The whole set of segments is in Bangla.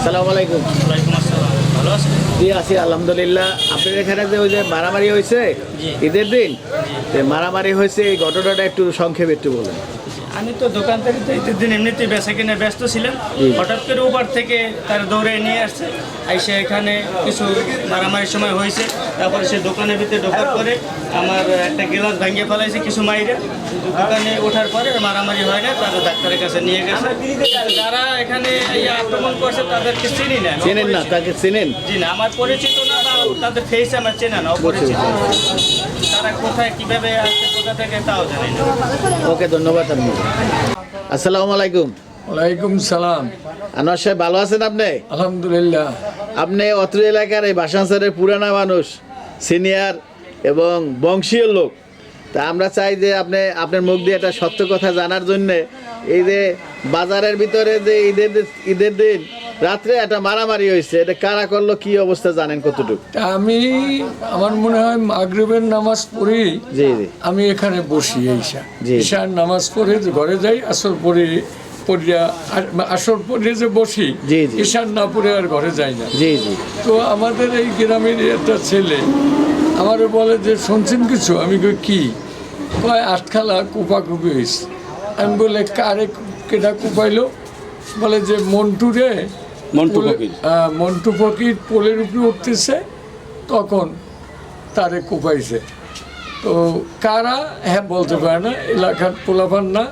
আসসালামু আলাইকুম ওয়ালাইকুম আসসালাম। ভালো আছেন? জি আছি আলহামদুলিল্লাহ। আপনার এখানে যে ওই যে মারামারি হয়েছে ঈদের দিন যে মারামারি হয়েছে এই ঘটনাটা একটু সংক্ষেপে একটু বলেন। আমি তো দোকান থেকে তো ঈদের দিন এমনিতেই বেচা কিনে ব্যস্ত ছিলাম। হঠাৎ করে ওপার থেকে তার দৌড়ে নিয়ে আসছে। আইসে এখানে কিছু মারামারির সময় হয়েছে। তারপরে সে দোকানের ভিতরে ঢোকার পরে আমার একটা গ্লাস ভাঙিয়ে ফেলাইছে কিছু মাইরে। দোকানে ওঠার পরে মারামারি হয় না তারা ডাক্তারের কাছে নিয়ে গেছে। যারা এখানে এই আক্রমণ করছে তাদেরকে চিনি না চেনেন না। তাকে চেনেন? জি না আমার পরিচিত না তাদের ফেস আমার চেনা না অপরিচিত। তারা কোথায় কীভাবে আসছে কোথা থেকে তাও জানি না। ওকে ধন্যবাদ আপনি। আসসালামু আলাইকুম। ওয়ালাইকুম সালাম। আনোয়ার সাহেব ভালো আছেন আপনি? আলহামদুলিল্লাহ। আপনি অত্র এলাকার এই বাসানসারের পুরানা মানুষ সিনিয়র এবং বংশীয় লোক। তা আমরা চাই যে আপনি আপনার মুখ দিয়ে একটা সত্য কথা জানার জন্যে এই যে বাজারের ভিতরে যে ঈদের ঈদের দিন রাত্রে একটা মারামারি হয়েছে এটা কারা করল কি অবস্থা জানেন কতটুকু? আমি আমার মনে হয় মাগরিবের নামাজ পড়ি জি জি। আমি এখানে বসি ঈশা। ঈশার নামাজ পড়ে ঘরে যাই আসর পড়ে পড়িয়া আসর পড়ে যে বসি। ঈশার না পড়ে আর ঘরে যাই না। জি জি। তো আমাদের এই গ্রামের একটা ছেলে আমারে বলে যে শুনছেন কিছু? আমি কই কি? কয় আটখালা কুপাকুপি হয়েছে আমি বলে কারে কেটা কুপাইলো? বলে যে মন্টু রে মন্টু ফকির। মন্টু ফকির পোলের উপরে উঠতেছে তখন তারে কুপাইছে। তো কারা? হ্যাঁ বলতে পারে না এলাকার পোলাপান না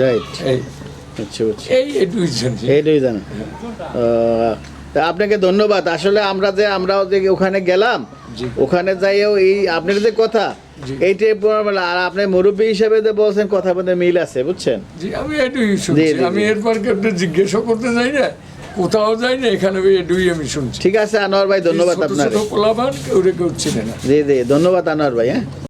রাইট এই। আপনাকে ধন্যবাদ। আসলে আমরা যে আমরাও যে ওখানে গেলাম। ওখানে যাইও এই আপনার যে কথা এইটাই আর আপনি মুরব্বী হিসেবে যে বলছেন কথা মিল আছে বুঝছেন? জি আমি এটুই শুনছি। আমি এরপর জিজ্ঞাসা করতে যাই না? কোথাও যাই না এখানে এটুই আমি শুনছি। ঠিক আছে আনোয়ার ভাই ধন্যবাদ আপনার। পোলাপান কেউ কেউ চিনে না। জি জি ধন্যবাদ আনোয়ার ভাই হ্যাঁ।